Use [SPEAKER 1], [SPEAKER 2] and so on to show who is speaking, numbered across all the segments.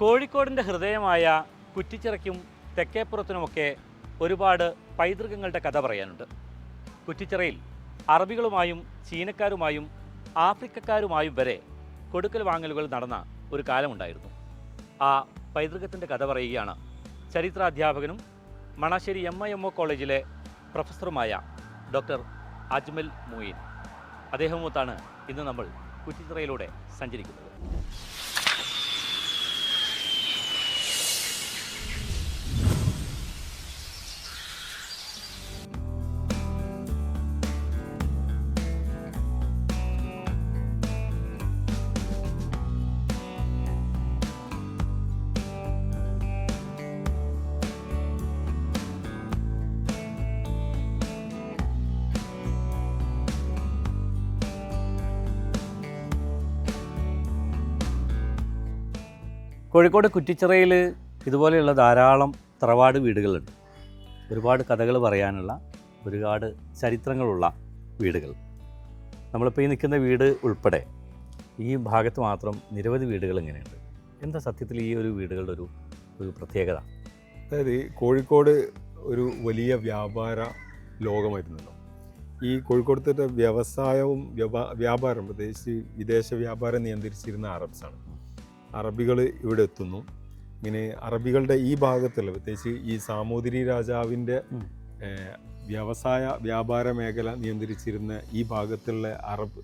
[SPEAKER 1] കോഴിക്കോടിന്റെ ഹൃദയമായ കുറ്റിച്ചിറയ്ക്കും തെക്കേപ്പുറത്തിനുമൊക്കെ ഒരുപാട് പൈതൃകങ്ങളുടെ കഥ പറയാനുണ്ട്. കുറ്റിച്ചിറയിൽ അറബികളുമായും ചീനക്കാരുമായും ആഫ്രിക്കക്കാരുമായും വരെ കൊടുക്കൽ വാങ്ങലുകൾ നടന്ന ഒരു കാലമുണ്ടായിരുന്നു. ആ പൈതൃകത്തിന്റെ കഥ പറയുകയാണ് ചരിത്രാധ്യാപകനും Manassery M I M O കോളേജിലെ പ്രൊഫസറുമായ ഡോക്ടർ അജ്മൽ മൊയ്ൻ. അദ്ദേഹവുമൊത്താണ് ഇന്ന് നമ്മൾ കുറ്റിച്ചിറയിലൂടെ സഞ്ചരിക്കുന്നത്. കോഴിക്കോട് കുറ്റിച്ചിറയിൽ ഇതുപോലെയുള്ള ധാരാളം തറവാട് വീടുകളുണ്ട്. ഒരുപാട് കഥകൾ പറയാനുള്ള ഒരുപാട് ചരിത്രങ്ങളുള്ള വീടുകൾ. നമ്മളിപ്പോൾ ഈ നിൽക്കുന്ന വീട് ഉൾപ്പെടെ ഈ ഭാഗത്ത് മാത്രം നിരവധി വീടുകൾ ഇങ്ങനെയുണ്ട്. എന്താ സത്യത്തിൽ ഈ ഒരു വീടുകളുടെ ഒരു ഒരു പ്രത്യേകത?
[SPEAKER 2] അതായത് കോഴിക്കോട് ഒരു വലിയ വ്യാപാര ലോകമായിരുന്നല്ലോ. ഈ കോഴിക്കോടത്തെ വ്യവസായവും വ്യവ- വ്യാപാരം പ്രത്യേകിച്ച് വിദേശ വ്യാപാരം നിയന്ത്രിച്ചിരുന്ന അറബ്സാണ് അറബികൾ ഇവിടെ എത്തുന്നു. ഇങ്ങനെ അറബികളുടെ ഈ ഭാഗത്തുള്ള പ്രത്യേകിച്ച് ഈ സാമൂതിരി രാജാവിന്റെ. വ്യവസായ വ്യാപാര മേഖല നിയന്ത്രിച്ചിരുന്ന ഈ ഭാഗത്തുള്ള അറബ്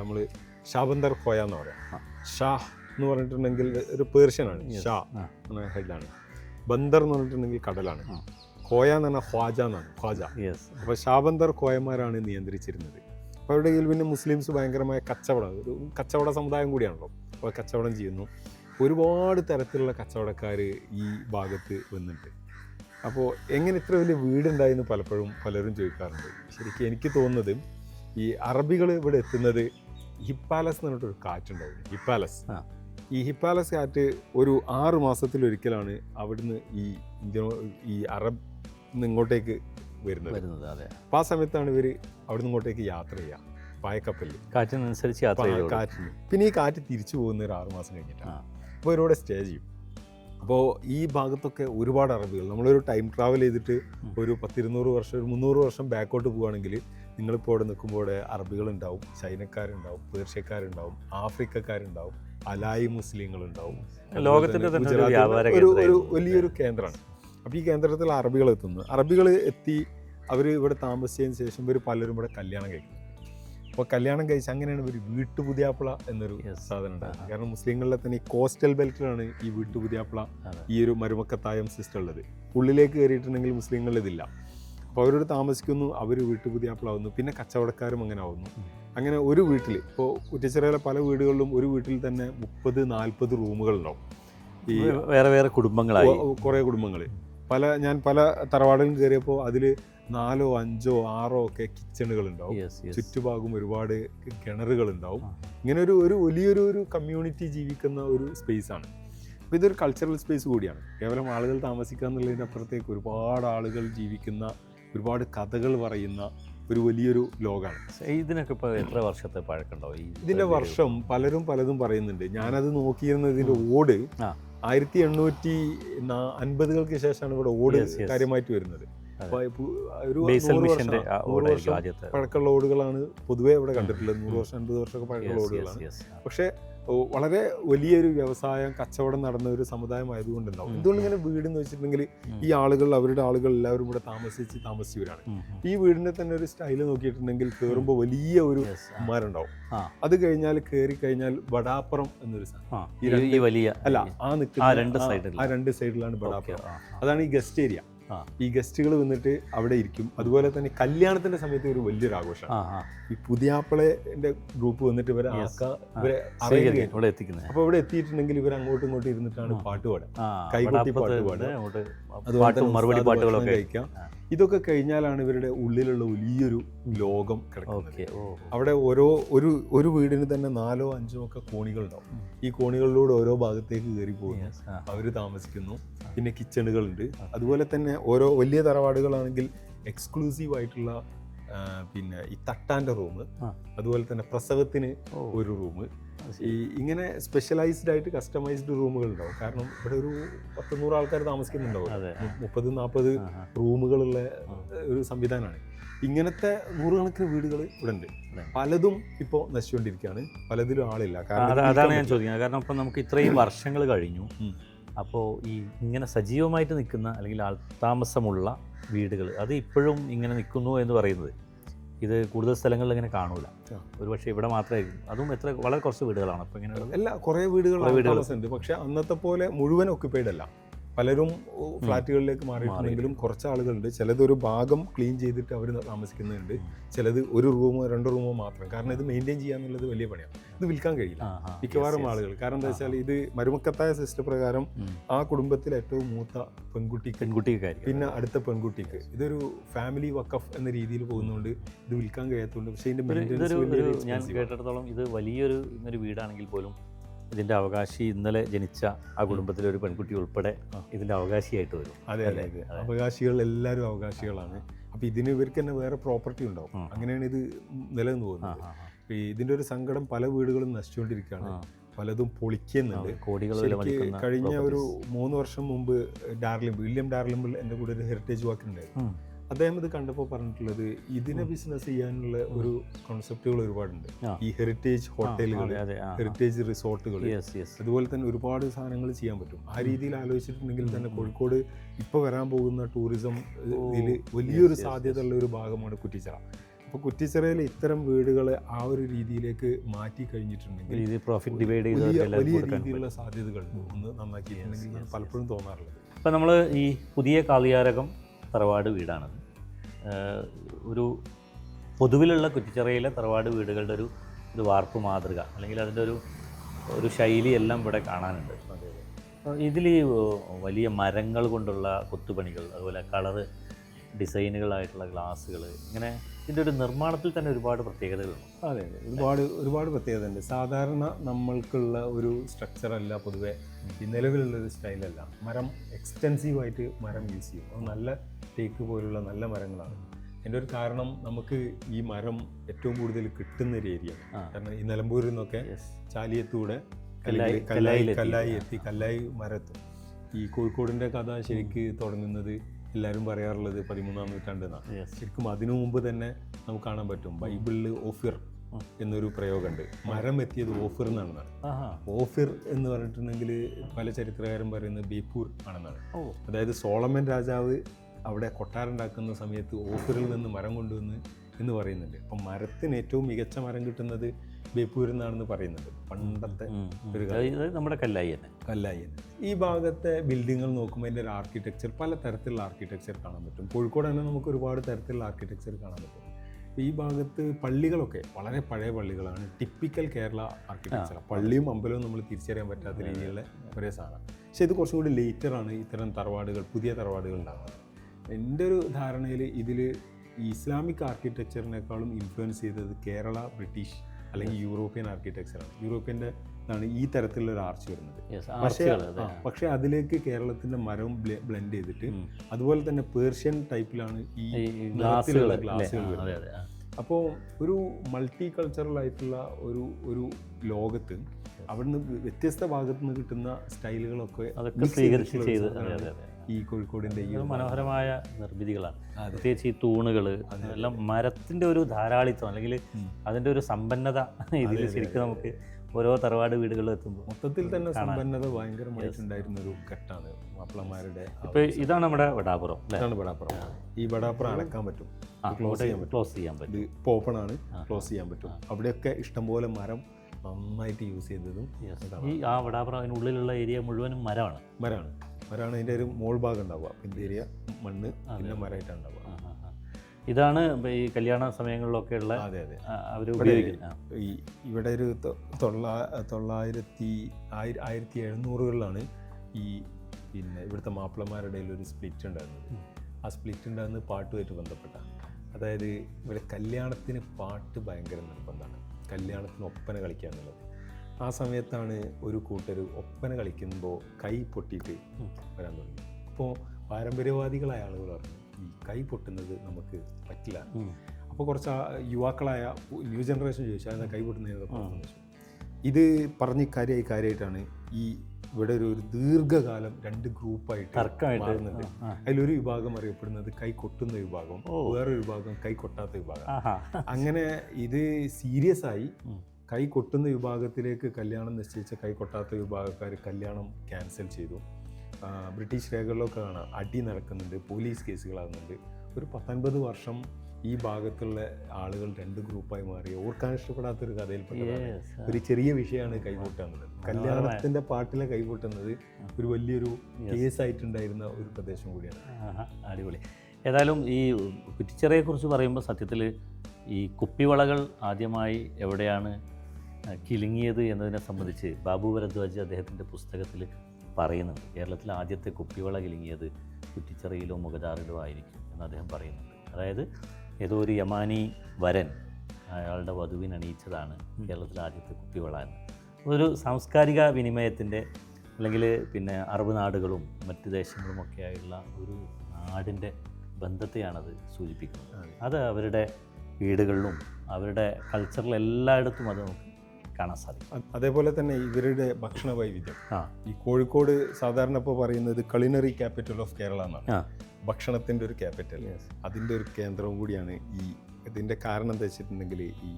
[SPEAKER 2] നമ്മൾ ഷാബന്ദർ ഖോയ എന്ന് പറയാം. ഷാ എന്ന് പറഞ്ഞിട്ടുണ്ടെങ്കിൽ ഒരു പേർഷ്യനാണ്. ഷാ എന്ന ഹെഡാണ് ബന്ദർ എന്ന് പറഞ്ഞിട്ടുണ്ടെങ്കിൽ കടലാണ്. ഖോയ എന്ന് പറഞ്ഞാൽ ഖ്വാജ എന്നാണ്. ഖ്വാജ. അപ്പോൾ ഷാബന്ദർ ഖോയമാരാണ് നിയന്ത്രിച്ചിരുന്നത്. അപ്പോൾ അവരുടെ കയ്യിൽ പിന്നെ മുസ്ലിംസ് ഭയങ്കരമായ കച്ചവടം ഒരു കച്ചവട സമുദായം കൂടിയാണല്ലോ. കച്ചവടം ചെയ്യുന്നു. ഒരുപാട് തരത്തിലുള്ള കച്ചവടക്കാർ ഈ ഭാഗത്ത് വന്നിട്ട്. അപ്പോൾ എങ്ങനെ ഇത്ര വലിയ വീടുണ്ടായെന്ന് പലപ്പോഴും പലരും ചോദിക്കാറുണ്ട്. ശരിക്കും എനിക്ക് തോന്നുന്നത് ഈ അറബികൾ ഇവിടെ എത്തുന്നത് ഹിപ്പാലസ് എന്ന് പറഞ്ഞിട്ടൊരു കാറ്റുണ്ടായിരുന്നു. ഹിപ്പാലസ്. ഈ ഹിപ്പാലസ് കാറ്റ് ഒരു ആറ് മാസത്തിലൊരിക്കലാണ് അവിടുന്ന് ഈ ഇന്ത്യ ഈ അറബ് നിന്ന് ഇങ്ങോട്ടേക്ക് വരുന്നത്.
[SPEAKER 1] വരുന്നത് അതെ.
[SPEAKER 2] അപ്പോൾ ആ സമയത്താണ് ഇവർ അവിടുന്ന് ഇങ്ങോട്ടേക്ക് യാത്ര ചെയ്യുക. പായക്കപ്പലിൽ
[SPEAKER 1] കാറ്റിനനുസരിച്ച്
[SPEAKER 2] കാറ്റിന്. പിന്നെ ഈ കാറ്റ് തിരിച്ചു പോകുന്ന ഒരു ആറുമാസം കഴിഞ്ഞിട്ടാണ് അപ്പോൾ ഇവരോടെ സ്റ്റേ ചെയ്യും. അപ്പോൾ ഈ ഭാഗത്തൊക്കെ ഒരുപാട് അറബികൾ. നമ്മളൊരു ടൈം ട്രാവൽ ചെയ്തിട്ട്. ഒരു പത്തിരുന്നൂറ് വർഷം ഒരു മുന്നൂറ് വർഷം ബാക്കോട്ട് പോവുകയാണെങ്കിൽ നിങ്ങളിപ്പോൾ അവിടെ നിൽക്കുമ്പോൾ അറബികളുണ്ടാവും ചൈനക്കാരുണ്ടാവും പേർഷ്യക്കാരുണ്ടാവും ആഫ്രിക്കക്കാരുണ്ടാവും അലായി മുസ്ലിങ്ങളുണ്ടാവും.
[SPEAKER 1] ലോകത്തിന്റെ ഒരു
[SPEAKER 2] ഒരു വലിയൊരു കേന്ദ്രമാണ്. അപ്പോൾ ഈ കേന്ദ്രത്തിൽ അറബികൾ എത്തുന്നു. അറബികൾ എത്തി അവർ ഇവിടെ താമസിച്ചതിന് ശേഷം ഇവർ പലരും ഇവിടെ കല്യാണം കഴിക്കും അപ്പോൾ കല്യാണം കഴിച്ച് അങ്ങനെയാണ് ഇവർ വീട്ടുപുതിയാപ്പിള എന്നൊരു. സാധനം
[SPEAKER 1] ഉണ്ടാകുന്നത്
[SPEAKER 2] കാരണം മുസ്ലിങ്ങളിലെ തന്നെ ഈ കോസ്റ്റൽ ബെൽറ്റിലാണ് ഈ വീട്ടുപുതിയാപ്പിള. ഈ ഒരു മരുമക്കത്തായം സിസ്റ്റം ഉള്ളത്. ഉള്ളിലേക്ക് കയറിയിട്ടുണ്ടെങ്കിൽ മുസ്ലിങ്ങളിൽ ഇതില്ല. അപ്പോൾ അവരോട് താമസിക്കുന്നു അവർ വീട്ടുപുതിയാപ്പിളാവുന്നു പിന്നെ കച്ചവടക്കാരും അങ്ങനെ ആവുന്നു. അങ്ങനെ ഒരു വീട്ടിൽ ഇപ്പോൾ കുറ്റിച്ചിറയിലെ പല വീടുകളിലും ഒരു വീട്ടിൽ തന്നെ മുപ്പത് നാൽപ്പത് റൂമുകളുണ്ടാവും ഈ
[SPEAKER 1] വേറെ വേറെ കുടുംബങ്ങളായി.
[SPEAKER 2] കുറേ കുടുംബങ്ങൾ പല ഞാൻ പല തറവാടുകളും കയറിയപ്പോൾ അതിൽ നാലോ അഞ്ചോ ആറോ ഒക്കെ കിച്ചണുകൾ ഉണ്ടാവും ചുറ്റുഭാഗം ഒരുപാട് കിണറുകൾ ഉണ്ടാവും ഇങ്ങനെ ഒരു ഒരു വലിയൊരു ഒരു കമ്മ്യൂണിറ്റി ജീവിക്കുന്ന ഒരു സ്പേസ് ആണ്. അപ്പോൾ ഇതൊരു കൾച്ചറൽ സ്പേസ് കൂടിയാണ്. കേവലം ആളുകൾ താമസിക്കുക എന്നുള്ളതിന്റെ അപ്പുറത്തേക്ക് ഒരുപാട് ആളുകൾ ജീവിക്കുന്ന ഒരുപാട് കഥകൾ പറയുന്ന ഒരു വലിയൊരു ലോകമാണ്
[SPEAKER 1] ഇതിനൊക്കെ ഇപ്പോൾ എത്ര വർഷത്തെ പഴക്കമുണ്ടാവും? ഇതിന്റെ
[SPEAKER 2] ഇതിന്റെ വർഷം പലരും പലതും പറയുന്നുണ്ട്. ഞാനത് നോക്കിയിരുന്നതിന്റെ ഓട്. ആയിരത്തി എണ്ണൂറ്റി അൻപതുകൾക്ക് ശേഷമാണ് ഇവിടെ ഓട്. കാര്യമായിട്ട് വരുന്നത്. ഒരു പഴക്കമുള്ള ഓടുകളാണ് പൊതുവേ ഇവിടെ കണ്ടിട്ടുള്ളത്. നൂറ്. വർഷം അൻപത് വർഷമൊക്കെ പഴക്കമുള്ള ഓടുകളാണ്. പക്ഷെ വളരെ വലിയൊരു വ്യവസായം കച്ചവടം നടന്ന ഒരു സമുദായം ആയതുകൊണ്ടുണ്ടാവും. എന്തുകൊണ്ട് ഇങ്ങനെ വീട് എന്ന് വെച്ചിട്ടുണ്ടെങ്കിൽ ഈ ആളുകൾ അവരുടെ ആളുകൾ എല്ലാവരും ഇവിടെ താമസിച്ച് താമസിച്ചവരാണ്. ഈ വീടിന്റെ തന്നെ ഒരു സ്റ്റൈൽ നോക്കിയിട്ടുണ്ടെങ്കിൽ കയറുമ്പോൾ വലിയ ഒരു. മരണ്ടാവും. അത് കഴിഞ്ഞാൽ കയറി കഴിഞ്ഞാൽ ബടാപ്പുറം എന്നൊരു സാധനം അല്ല ആ നിൽക്കുന്ന
[SPEAKER 1] ആ, രണ്ട്
[SPEAKER 2] സൈഡിലാണ്
[SPEAKER 1] വടാപ്പുറം.
[SPEAKER 2] അതാണ് ഈ ഗസ്റ്റ് ഏരിയ. ഈ ഗസ്റ്റുകൾ വന്നിട്ട് അവിടെ ഇരിക്കും. അതുപോലെ തന്നെ കല്യാണത്തിന്റെ സമയത്ത് ഒരു വലിയൊരു
[SPEAKER 1] ആഘോഷം.
[SPEAKER 2] ഈ പുതിയാപ്പിളയുടെ ഗ്രൂപ്പ് വന്നിട്ട് ഇവരെ ആക്ക ഇവരെ അപ്പൊ ഇവിടെ എത്തിയിട്ടുണ്ടെങ്കിൽ ഇവർ അങ്ങോട്ടും ഇങ്ങോട്ടും ഇരുന്നിട്ടാണ്. പാട്ട് പാടുക. കൈകൊട്ടി പാട്ട് പാടുക.
[SPEAKER 1] പാട്ടും മറുപടി പാട്ടുകളൊക്കെ
[SPEAKER 2] കഴിക്കാം. ഇതൊക്കെ കഴിഞ്ഞാലാണ് ഇവരുടെ ഉള്ളിലുള്ള വലിയൊരു ലോകം കിടക്കുന്നത്. അവിടെ ഓരോ ഒരു ഒരു വീടിന് തന്നെ നാലോ അഞ്ചോ ഒക്കെ കോണികളുണ്ടാവും.
[SPEAKER 1] ഉണ്ടാവും
[SPEAKER 2] ഈ കോണികളിലൂടെ ഓരോ ഭാഗത്തേക്ക് കയറി പോകുന്നു. അവർ താമസിക്കുന്നു. പിന്നെ കിച്ചണുകളുണ്ട്. അതുപോലെ തന്നെ ഓരോ വലിയ തറവാടുകളാണെങ്കിൽ എക്സ്ക്ലൂസീവ് ആയിട്ടുള്ള പിന്നെ ഈ തട്ടാന്റെ റൂം അതുപോലെ തന്നെ പ്രസവത്തിന് ഒരു റൂം ഈ ഇങ്ങനെ സ്പെഷ്യലൈസ്ഡ് ആയിട്ട് കസ്റ്റമൈസ്ഡ് റൂമുകൾ ഉണ്ടാവും കാരണം ഇവിടെ ഒരു പത്ത് നൂറ് ആൾക്കാർ താമസിക്കുന്നുണ്ടാവും മുപ്പത് നാൽപ്പത് റൂമുകളുള്ള ഒരു സംവിധാനമാണ്. ഇങ്ങനത്തെ നൂറുകണക്കിന് വീടുകൾ ഇവിടെ ഉണ്ട് പലതും ഇപ്പോൾ നശിച്ചുകൊണ്ടിരിക്കുകയാണ്. പലതിലും ആളില്ല. കാരണം
[SPEAKER 1] അതാണ് ഞാൻ ചോദിക്കുന്നത്. കാരണം ഇപ്പം നമുക്ക് ഇത്രയും വർഷങ്ങൾ കഴിഞ്ഞു. അപ്പോൾ ഈ ഇങ്ങനെ സജീവമായിട്ട് നിൽക്കുന്ന അല്ലെങ്കിൽ ആൾ താമസമുള്ള വീടുകൾ അത് ഇപ്പോഴും ഇങ്ങനെ നിൽക്കുന്നു എന്ന് പറയുന്നത് ഇത് കൂടുതൽ സ്ഥലങ്ങളിൽ ഇങ്ങനെ കാണൂല.
[SPEAKER 2] ഒരു
[SPEAKER 1] പക്ഷേ ഇവിടെ മാത്രമായിരിക്കും അതും എത്ര വളരെ കുറച്ച് വീടുകളാണ്. അപ്പോൾ ഇങ്ങനെയുള്ളത്
[SPEAKER 2] എല്ലാ കുറേ വീടുകൾ
[SPEAKER 1] പക്ഷേ വീടുകൾ.
[SPEAKER 2] താമസമുണ്ട് അന്നത്തെ പോലെ മുഴുവൻ ഒക്യുപ്പൈഡ് അല്ല. പലരും ഫ്ലാറ്റുകളിലേക്ക് മാറിയിട്ടുണ്ടെങ്കിലും കുറച്ച് ആളുകളുണ്ട്. ചിലത് ഒരു ഭാഗം ക്ലീൻ ചെയ്തിട്ട് അവർ താമസിക്കുന്നുണ്ട്. ചിലത് ഒരു റൂമോ രണ്ടോ റൂമോ മാത്രം. കാരണം ഇത് മെയിന്റെയിൻ ചെയ്യാന്നുള്ളത് വലിയ പണിയാണ്. ഇത് വിൽക്കാൻ കഴിയില്ല. മിക്കവാറും. ആളുകൾ. കാരണം എന്താ വെച്ചാൽ ഇത് മരുമക്കത്തായ സിസ്റ്റം പ്രകാരം ആ കുടുംബത്തിലെ ഏറ്റവും മൂത്ത പെൺകുട്ടിക്ക്
[SPEAKER 1] പെൺകുട്ടിക്ക്
[SPEAKER 2] പിന്നെ അടുത്ത പെൺകുട്ടിക്ക്. ഇതൊരു ഫാമിലി വക്കഫ് എന്ന രീതിയിൽ പോകുന്നതുകൊണ്ട് ഇത് വിൽക്കാൻ കഴിയാത്തതുകൊണ്ട് പക്ഷേ ഇതിന്റെ
[SPEAKER 1] ഞാൻ കേട്ടിടത്തോളം ഇത് വലിയൊരു വീടാണെങ്കിൽ പോലും ഇതിന്റെ അവകാശി ഇന്നലെ ജനിച്ച ആ കുടുംബത്തിലെ ഒരു പെൺകുട്ടി ഉൾപ്പെടെ. ഇതിന്റെ അവകാശിയായിട്ട് വരും.
[SPEAKER 2] അതെ അതെ അതെ. അവകാശികൾ എല്ലാവരും അവകാശികളാണ്. അപ്പൊ ഇതിന് ഇവർക്ക് തന്നെ വേറെ പ്രോപ്പർട്ടി ഉണ്ടാവും. അങ്ങനെയാണ് ഇത് നിലനിന്ന് പോകുന്നത്.
[SPEAKER 1] ആ,
[SPEAKER 2] അപ്പൊ ഇതിന്റെ ഒരു സങ്കടം പല വീടുകളും നശിച്ചുകൊണ്ടിരിക്കുകയാണ്. പലതും പൊളിക്കുന്നുണ്ട്. കഴിഞ്ഞ ഒരു. മൂന്ന് വർഷം മുമ്പ് ഡാർലിംബ് വില്യം ഡാർലിംബിൾ എന്റെ കൂടെ ഒരു ഹെറിറ്റേജ് വാക്ക് ഉണ്ടായിരുന്നു
[SPEAKER 1] ഉം.
[SPEAKER 2] അദ്ദേഹം ഇത് കണ്ടപ്പോൾ പറഞ്ഞിട്ടുള്ളത് ഇതിനെ ബിസിനസ് ചെയ്യാനുള്ള ഒരു കോൺസെപ്റ്റുകൾ ഒരുപാടുണ്ട്. ഈ ഹെറിറ്റേജ് ഹോട്ടലുകൾ. ഹെറിറ്റേജ് റിസോർട്ടുകൾ അതുപോലെ തന്നെ ഒരുപാട് സാധനങ്ങൾ ചെയ്യാൻ പറ്റും. ആ രീതിയിൽ ആലോചിച്ചിട്ടുണ്ടെങ്കിൽ തന്നെ കോഴിക്കോട് ഇപ്പൊ വരാൻ പോകുന്ന ടൂറിസം ഇതിൽ വലിയൊരു
[SPEAKER 1] സാധ്യത
[SPEAKER 2] ഉള്ള ഒരു ഭാഗമാണ് കുറ്റിച്ചിറ. അപ്പോൾ കുറ്റിച്ചറയിൽ ഇത്തരം വീടുകളെ ആ ഒരു രീതിയിലേക്ക് മാറ്റി കഴിഞ്ഞിട്ടുണ്ടെങ്കിൽ
[SPEAKER 1] പ്രോഫിറ്റ് ഡിവൈഡ് ചെയ്ത്
[SPEAKER 2] വലിയ രീതിയിലുള്ള സാധ്യതകളുണ്ട് ഒന്ന് നന്നാക്കിയിട്ടുണ്ടെങ്കിൽ
[SPEAKER 1] yes,
[SPEAKER 2] പലപ്പോഴും തോന്നാറുള്ളത്.
[SPEAKER 1] ഇപ്പൊ നമ്മൾ ഈ പുതിയ കാളിയാരകം തറവാട് വീടാണത്. ഒരു പൊതുവിലുള്ള കുറ്റിച്ചിറയിലെ തറവാട് വീടുകളുടെ ഒരു ഒരു വാർപ്പ് മാതൃക അല്ലെങ്കിൽ അതിന്റെ ഒരു ഒരു ശൈലി എല്ലാം ഇവിടെ കാണാനുണ്ട്. ഇതിൽ വലിയ മരങ്ങൾ കൊണ്ടുള്ള കൊത്തുപണികൾ അതുപോലെ കളറ് ഡിസൈനുകളായിട്ടുള്ള ഗ്ലാസ്സുകൾ ഇങ്ങനെ ഇതിന്റെ ഒരു നിർമ്മാണത്തിൽ തന്നെ ഒരുപാട് പ്രത്യേകതകളുണ്ട്.
[SPEAKER 2] അതെ അതെ. ഒരുപാട് ഒരുപാട് പ്രത്യേകത ഉണ്ട് സാധാരണ നമ്മൾക്കുള്ള ഒരു സ്ട്രക്ചർ അല്ല പൊതുവെ ഈ നിലവിലുള്ള ഒരു സ്റ്റൈലല്ല മരം എക്സ്റ്റെൻസീവായിട്ട് മരം യൂസ് ചെയ്യും. അത് നല്ല തേക്ക് പോലുള്ള നല്ല മരങ്ങളാണ്. എന്റെ ഒരു കാരണം നമുക്ക് ഈ മരം ഏറ്റവും കൂടുതൽ കിട്ടുന്ന ഒരു ഏരിയ കാരണം ഈ നിലമ്പൂരിൽ നിന്നൊക്കെ ചാലിയത്തൂടെ
[SPEAKER 1] കല്ലായി-
[SPEAKER 2] കല്ലായി കല്ലായി എത്തി കല്ലായി മരത്തും. ഈ കോഴിക്കോടിന്റെ കഥ ശരിക്ക് തുടങ്ങുന്നത് എല്ലാവരും പറയാറുള്ളത് പതിമൂന്നാം നൂറ്റാണ്ട് എന്നാണ് ശരിക്കും അതിനു മുമ്പ് തന്നെ നമുക്ക് കാണാൻ പറ്റും. ബൈബിളിൽ ഓഫിർ എന്നൊരു പ്രയോഗമുണ്ട്. മരം എത്തിയത് ഓഫിർ
[SPEAKER 1] എന്നാണെന്നാണ്
[SPEAKER 2] ഓഫിർ എന്ന് പറഞ്ഞിട്ടുണ്ടെങ്കിൽ പല ചരിത്രകാരും പറയുന്നത് ബേപ്പൂർ ആണെന്നാണ്. അതായത് സോളമൻ രാജാവ് അവിടെ കൊട്ടാരം ഉണ്ടാക്കുന്ന സമയത്ത് ഓഫിറിൽ നിന്ന് മരം കൊണ്ടുവന്ന് എന്ന് പറയുന്നുണ്ട്. അപ്പം മരത്തിന് ഏറ്റവും മികച്ച മരം കിട്ടുന്നത് ബേപ്പൂരിൽ നിന്നാണെന്ന് പറയുന്നുണ്ട്. പണ്ടത്തെ. ഒരു
[SPEAKER 1] നമ്മുടെ കല്ലായി തന്നെ.
[SPEAKER 2] കല്ലായി തന്നെ. ഈ ഭാഗത്തെ ബിൽഡിങ്ങുകൾ നോക്കുമ്പോൾ അതിന്റെ ഒരു ആർക്കിടെക്ചർ പല തരത്തിലുള്ള ആർക്കിടെക്ചർ കാണാൻ പറ്റും. കോഴിക്കോട് തന്നെ നമുക്ക് ഒരുപാട് തരത്തിലുള്ള ആർക്കിടെക്ചർ കാണാൻ പറ്റും. ഈ ഭാഗത്ത് പള്ളികളൊക്കെ വളരെ പഴയ പള്ളികളാണ്. ടിപ്പിക്കൽ കേരള ആർക്കിടെക്ചർ പള്ളിയും അമ്പലവും നമ്മൾ തിരിച്ചറിയാൻ പറ്റാത്ത രീതിയിലുള്ള ഒരേ സാധനം. പക്ഷേ ഇത് കുറച്ചും കൂടി ആണ് ഇത്തരം തറവാടുകൾ പുതിയ തറവാടുകൾ ഉണ്ടാകുന്നത്. എന്റെ ഒരു ധാരണയിൽ ഇതിൽ ഇസ്ലാമിക് ആർക്കിടെക്ചറിനേക്കാളും ഇൻഫ്ലുവൻസ് ചെയ്തത് കേരള ബ്രിട്ടീഷ് അല്ലെങ്കിൽ യൂറോപ്യൻ ആർക്കിടെക്ചറാണ് യൂറോപ്യന്റെ ാണ് ഈ തരത്തിലുള്ള ഒരു ആർച്ച് വരുന്നത്. പക്ഷെ
[SPEAKER 1] പക്ഷേ അതെ.
[SPEAKER 2] പക്ഷേ അതിലേക്ക് കേരളത്തിന്റെ മരവും ബ്ലെൻഡ് ചെയ്തിട്ട് അതുപോലെ തന്നെ പേർഷ്യൻ ടൈപ്പിലാണ് ഈ ഗ്ലാസ്സിലുള്ള
[SPEAKER 1] ഗ്ലാസ്സുകൾ
[SPEAKER 2] വരുന്നത്. അപ്പോൾ ഒരു മൾട്ടി കൾച്ചറൽ ആയിട്ടുള്ള ഒരു ഒരു ലോകത്ത് അവിടുന്ന് വ്യത്യസ്ത ഭാഗത്ത് നിന്ന് കിട്ടുന്ന സ്റ്റൈലുകളൊക്കെ
[SPEAKER 1] അതൊക്കെ സ്വീകരിച്ച് ചെയ്ത്.
[SPEAKER 2] ഈ കോഴിക്കോടിന്റെ ഈ
[SPEAKER 1] മനോഹരമായ നിർമ്മിതികളാണ്. പ്രത്യേകിച്ച് ഈ തൂണുകൾ എല്ലാം മരത്തിന്റെ ഒരു ധാരാളിത്വം അല്ലെങ്കിൽ. അതിന്റെ ഒരു സമ്പന്നത ഇതിൽ ശരിക്കും നമുക്ക് ഓരോ തറവാട് വീടുകളിൽ എത്തുമ്പോൾ
[SPEAKER 2] മൊത്തത്തിൽ തന്നെ. സമ്പന്നത ഭയങ്കരമായിട്ടുണ്ടായിരുന്ന ഒരു ഘട്ടമാണ് മാപ്പിളമാരുടെ
[SPEAKER 1] ഇപ്പൊ ഇതാണ് നമ്മുടെ വടാപുരം
[SPEAKER 2] ഇതാണ് വടാപുരം ഈ വടാപുറം അടക്കാൻ പറ്റും. ക്ലോസ് ചെയ്യാൻ പറ്റും.
[SPEAKER 1] ക്ലോസ് ചെയ്യാൻ പറ്റും.
[SPEAKER 2] ഓപ്പൺ ആണ് ക്ലോസ് ചെയ്യാൻ പറ്റും. അവിടെയൊക്കെ ഇഷ്ടംപോലെ മരം നന്നായിട്ട് യൂസ് ചെയ്തതും
[SPEAKER 1] ഈ ആ വടാപ്ര അതിനുള്ളിലുള്ള ഏരിയ മുഴുവനും മരമാണ്.
[SPEAKER 2] മരമാണ്. മരമാണ് അതിന്റെ ഒരു മോൾ ഭാഗം ഉണ്ടാവുക. പിന്നെ ഏരിയ മണ്ണ് പിന്നെ മരമായിട്ടാണ് ഉണ്ടാവുക.
[SPEAKER 1] ഇതാണ് ഈ കല്യാണ സമയങ്ങളിലൊക്കെ ഉള്ള
[SPEAKER 2] അതെ. അതെ
[SPEAKER 1] അവർ ഉപയോഗിക്കുന്നത്
[SPEAKER 2] ഈ ഇവിടെ ഒരു തൊള്ളാ തൊള്ളായിരത്തി ആയിര ആയിരത്തി എഴുന്നൂറുകളിലാണ് ഈ പിന്നെ ഇവിടുത്തെ മാപ്പിളമാരുടെ ഒരു സ്പ്ലിറ്റ് ഉണ്ടായിരുന്നത്. ആ സ്പ്ലിറ്റ് ഉണ്ടാകുന്നത് പാട്ടുമായിട്ട് ബന്ധപ്പെട്ട. അതായത് ഇവിടെ കല്യാണത്തിന് പാട്ട് ഭയങ്കര നിർബന്ധമാണ്. കല്യാണത്തിന് ഒപ്പന കളിക്കുക എന്നുള്ളത്. ആ സമയത്താണ് ഒരു കൂട്ടർ ഒപ്പന കളിക്കുമ്പോൾ കൈ പൊട്ടിയിട്ട് വരാൻ തുടങ്ങി. അപ്പോൾ പാരമ്പര്യവാദികളായ ആളുകൾ പറഞ്ഞു ഈ കൈ പൊട്ടുന്നത് നമുക്ക് പറ്റില്ല. അപ്പോൾ കുറച്ച് യുവാക്കളായ ന്യൂ ജനറേഷൻ ചോദിച്ചു അതെന്താ കൈ പൊട്ടുന്നതിനൊക്കെ ഇത് പറഞ്ഞ് കാര്യമായി കാര്യമായിട്ടാണ് ഈ ഇവിടെ ഒരു ഒരു ദീർഘകാലം രണ്ട് ഗ്രൂപ്പായിട്ട്
[SPEAKER 1] ആ,
[SPEAKER 2] അതിലൊരു വിഭാഗം അറിയപ്പെടുന്നത് കൈ കൊട്ടുന്ന വിഭാഗം വേറൊരു വിഭാഗം കൈ കൊട്ടാത്ത വിഭാഗം. അങ്ങനെ ഇത് സീരിയസ് ആയി കൈ കൊട്ടുന്ന വിഭാഗത്തിലേക്ക് കല്യാണം നിശ്ചയിച്ച കൈ കൊട്ടാത്ത വിഭാഗക്കാർ കല്യാണം ക്യാൻസൽ ചെയ്തു. ബ്രിട്ടീഷ് രേഖകളിലൊക്കെ കാണാം അടി നടക്കുന്നുണ്ട് പോലീസ് കേസുകളാകുന്നുണ്ട്. ഒരു പത്തൊൻപത് വർഷം ഈ ഭാഗത്തുള്ള ആളുകൾ രണ്ട് ഗ്രൂപ്പായി മാറി. ഓർക്കാൻ ഇഷ്ടപ്പെടാത്തൊരു കഥയിൽപ്പെട്ടതാണ്. ഒരു ചെറിയ വിഷയമാണ് കൈകൂട്ടുന്നത് കല്യാണത്തിന്റെ പാട്ടിലെ കൈകൂട്ടുന്നത് ഒരു വലിയൊരു കേസ് കേസായിട്ടുണ്ടായിരുന്ന ഒരു പ്രദേശം കൂടിയാണ്.
[SPEAKER 1] അടിപൊളി. ഏതായാലും ഈ കുറ്റിച്ചിറയെക്കുറിച്ച് പറയുമ്പോൾ സത്യത്തിൽ ഈ കുപ്പിവളകൾ ആദ്യമായി എവിടെയാണ് കിലുങ്ങിയത് എന്നതിനെ സംബന്ധിച്ച് ബാബു ഭരദ്വാജ് അദ്ദേഹത്തിന്റെ പുസ്തകത്തിൽ പറയുന്നുണ്ട്. കേരളത്തിൽ ആദ്യത്തെ കുപ്പിവള കിലുങ്ങിയത് കുറ്റിച്ചിറയിലോ മുഖദാറിലോ ആയിരിക്കും എന്ന് അദ്ദേഹം പറയുന്നുണ്ട്. അതായത് ഏതോ ഒരു യമാനി വരൻ അയാളുടെ വധുവിന് അണിയിച്ചതാണ് കേരളത്തിലെ ആദ്യത്തെ കുപ്പിവള വളാൻ ഒരു സാംസ്കാരിക വിനിമയത്തിന്റെ അല്ലെങ്കിൽ പിന്നെ അറബ് നാടുകളും മറ്റ് ദേശങ്ങളും ഒക്കെ ആയുള്ള ഒരു നാടിന്റെ ബന്ധത്തെയാണത് സൂചിപ്പിക്കുന്നത്.
[SPEAKER 2] അത്.
[SPEAKER 1] അവരുടെ വീടുകളിലും അവരുടെ കൾച്ചറിൽ എല്ലായിടത്തും അത് നമുക്ക് കാണാൻ സാധിക്കും.
[SPEAKER 2] അതേപോലെ തന്നെ ഇവരുടെ ഭക്ഷണ വൈവിധ്യം. ഈ കോഴിക്കോട് സാധാരണ ഇപ്പോൾ പറയുന്നത് കളിനറി ക്യാപിറ്റൽ ഓഫ് കേരള എന്നാണ്. ഭക്ഷണത്തിന്റെ ഒരു ക്യാപിറ്റൽ അതിന്റെ ഒരു കേന്ദ്രവും കൂടിയാണ് ഈ ഇതിന്റെ കാരണം എന്താ വെച്ചിട്ടുണ്ടെങ്കിൽ ഈ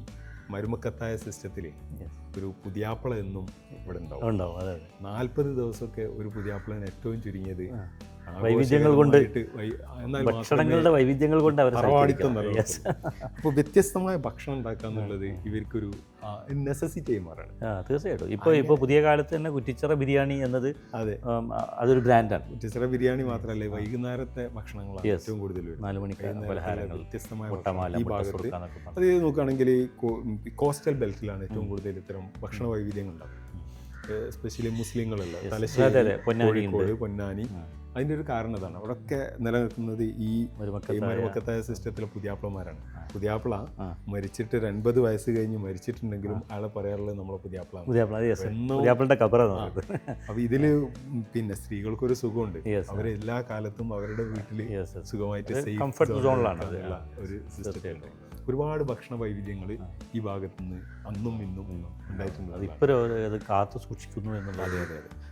[SPEAKER 2] മരുമക്കത്തായ സിസ്റ്റത്തിൽ ഒരു പുതിയാപ്പിള എന്നും ഇവിടെ ഉണ്ടാവും. നാൽപ്പത് ദിവസമൊക്കെ ഒരു പുതിയാപ്പിളന് ഏറ്റവും ചുരുങ്ങിയത്.
[SPEAKER 1] വൈവിധ്യങ്ങൾ കൊണ്ട് ഭക്ഷണങ്ങളുടെ വൈവിധ്യങ്ങൾ കൊണ്ട് അവർ
[SPEAKER 2] അപ്പോൾ വ്യത്യസ്തമായ ഭക്ഷണം ഉണ്ടാക്കുക എന്നുള്ളത് ഇവർക്കൊരു നെസസിറ്റി ആയി മാറാണ്
[SPEAKER 1] ആ തീർച്ചയായിട്ടും. ഇപ്പോൾ ഇപ്പോൾ പുതിയ കാലത്ത് തന്നെ കുറ്റിച്ചിറ ബിരിയാണി എന്നത്
[SPEAKER 2] അതെ.
[SPEAKER 1] അതൊരു ബ്രാൻഡാണ്
[SPEAKER 2] കുറ്റിച്ചിറ ബിരിയാണി മാത്രമല്ല വൈകുന്നേരത്തെ ഭക്ഷണങ്ങളാണ് ഏറ്റവും കൂടുതൽ
[SPEAKER 1] നാല് മണിക്ക് പലഹാരങ്ങൾ
[SPEAKER 2] വ്യത്യസ്തമായ ഈ ഭാഗത്ത്. അത് നോക്കുകയാണെങ്കിൽ കോസ്റ്റൽ ബെൽറ്റിലാണ് ഏറ്റവും കൂടുതൽ ഇത്തരം ഭക്ഷണ വൈവിധ്യങ്ങൾ ഉണ്ടാവും എസ്പെഷ്യലി
[SPEAKER 1] മുസ്ലിങ്ങളല്ല.
[SPEAKER 2] തലശ്ശേരി.
[SPEAKER 1] പൊന്നാനി.
[SPEAKER 2] അതിന്റെ ഒരു കാരണം ഇതാണ്. അവിടെയൊക്കെ നിലനിൽക്കുന്നത് ഈ മരുമക്കത്തായ സിസ്റ്റത്തിലെ പുതിയാപ്പിളമാരാണ്. പുതിയാപ്പിള. മരിച്ചിട്ട് ഒരു അൻപത് വയസ്സ് കഴിഞ്ഞ് മരിച്ചിട്ടുണ്ടെങ്കിലും അയാളെ പറയാറുള്ളത് നമ്മളെ പുതിയാപ്പിളാണ്.
[SPEAKER 1] പുതിയാപ്പിള yes.
[SPEAKER 2] എന്നോ-
[SPEAKER 1] പുതിയാപ്പിളിന്റെ
[SPEAKER 2] അപ്പൊ ഇതിൽ പിന്നെ സ്ത്രീകൾക്കൊരു സുഖമുണ്ട്. അവരെല്ലാ എല്ലാ കാലത്തും അവരുടെ
[SPEAKER 1] വീട്ടിൽ.
[SPEAKER 2] സുഖമായിട്ട്
[SPEAKER 1] ഒരു
[SPEAKER 2] safe
[SPEAKER 1] comfort
[SPEAKER 2] zone
[SPEAKER 1] zone ലാണ്. അത്.
[SPEAKER 2] ഉള്ള ഒരു
[SPEAKER 1] സിസ്റ്റത്തിലുണ്ട്.
[SPEAKER 2] ഒരുപാട് ഭക്ഷണ വൈവിധ്യങ്ങൾ ഈ ഭാഗത്തുനിന്ന് അന്നും ഇന്നും ഉണ്ടായിട്ടുണ്ട്
[SPEAKER 1] അത് ഇപ്പോൾ കാത്തു സൂക്ഷിക്കുന്നു എന്നുള്ളത്
[SPEAKER 2] അതെ അതെ അതെ.